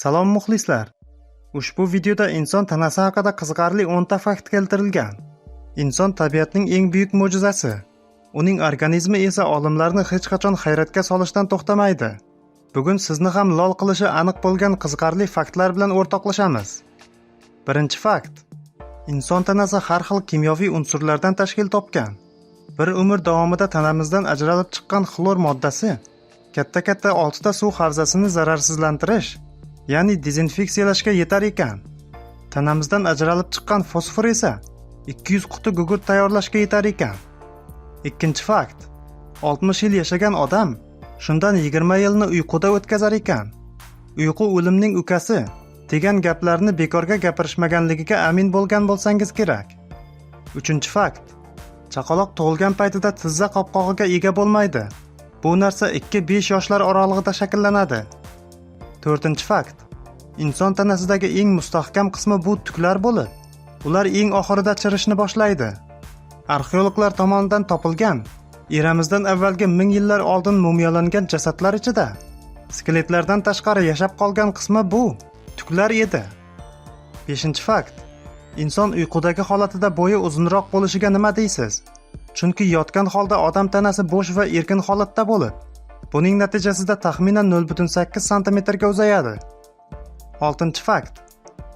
Salom muxlislar. Ushbu videoda inson tanasi haqida qiziqarli 10 ta fakt keltirilgan. Inson tabiatning eng buyuk mo'jizasi. Uning organizmi esa olimlarni hech qachon hayratga solishdan to'xtamaydi. Bugun sizni ham lol qilishi aniq bo'lgan qiziqarli faktlar bilan o'rtoqlashamiz. Birinchi fakt. Inson tanasi har xil kimyoviy unsurlardan tashkil topgan. Bir umr davomida tanamizdan ajralib chiqqan xlor moddasi katta-katta 6 ta suv havzasini zararsizlantirish, ya'ni dezinfeksiyalashga yetar ekan. Tanamizdan ajralib chiqqan fosfor esa 200 quti gugurt tayyorlashga yetar ekan. Ikkinchi fakt. 60 yil yashagan odam shundan 20 yilni uyquda o'tkazar ekan. Uyqu o'limning ukasi degan gaplarni bekorga gapirishmaganligiga amin bo'lgan bo'lsangiz kerak. Uchinchi fakt. Chaqaloq tug'ilgan paytida tizza qopqog'iga ega bo'lmaydi. Bu narsa 2-5 yoshlar oralig'ida shakllanadi. To'rtinchi fakt. Inson tanasidagi eng mustahkam qismi bu tuklar bo'lib, ular eng oxirida chirishni boshlaydi. Arxeologlar tomonidan topilgan eramizdan avvalgi ming yillar oldin mumiyolangan jasadlar ichida skeletlardan tashqari yashab qolgan qismi bu tuklar edi. 5 fakt. Inson uyqudagi holatida bo'yi uzunroq bo'lishiga nima deysiz? Chunki yotgan holda odam tanasi bo'sh va erkin holatda bo'lib, buning natijasida taxminan 0.8 sm ga uzayadi. 6 fakt.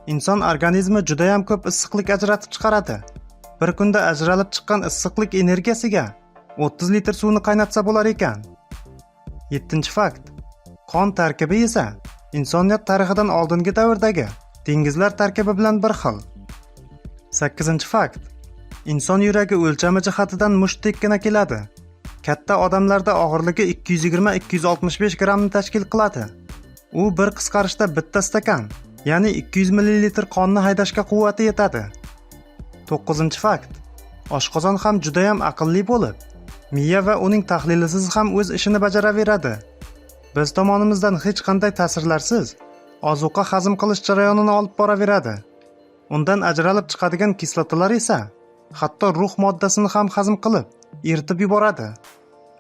Inson organizmi juda ham ko'p issiqlik ajratib chiqaradi. Bir kunda ajralib chiqqan issiqlik energiyasiga 30 litr suvni qaynatsa bo'lar ekan. 7 fakt. Qon tarkibi esa insoniyat tarixidan oldingi davrdagi dengizlar tarkibi bilan bir xil. 8 fakt. Inson yuragi o'lchami jihatidan mushtdekkina keladi. Katta odamlarda og'irligi 220-265 grammni tashkil qiladi. U bir qisqarishda bitta stakan, ya'ni 200 ml qonni haydashga quvvati yetadi. 9 fakt. Oshqozon ham juda ham aqlli bo'lib, miya va uning tahlilisiz ham o'z ishini bajaraveradi. Biz tomonimizdan hech qanday ta'sirlarsiz ozuqa hazm qilish jarayonini olib boraveradi. Undan ajralib chiqadigan kislotalar esa hatto ruh moddasini ham hazm qilib, eritib yuboradi.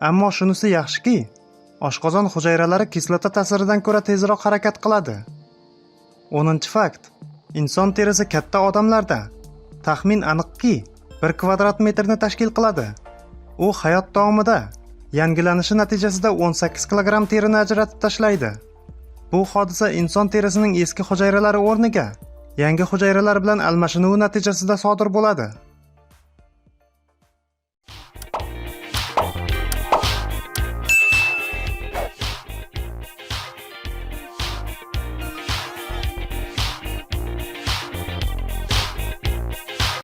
Ammo shunisi yaxshiki, oshqozon hujayralari kislota ta'siridan ko'ra tezroq harakat qiladi. 10 fakt. Inson terisi katta odamlarda taxmin aniqki 1 kvadrat metrni tashkil qiladi. U hayot davomida yangilanishi natijasida 18 kilogramm terini ajratib tashlaydi. Bu hodisa inson terisining eski hujayralari o'rniga yangi hujayralar bilan almashinuvi natijasida sodir bo'ladi.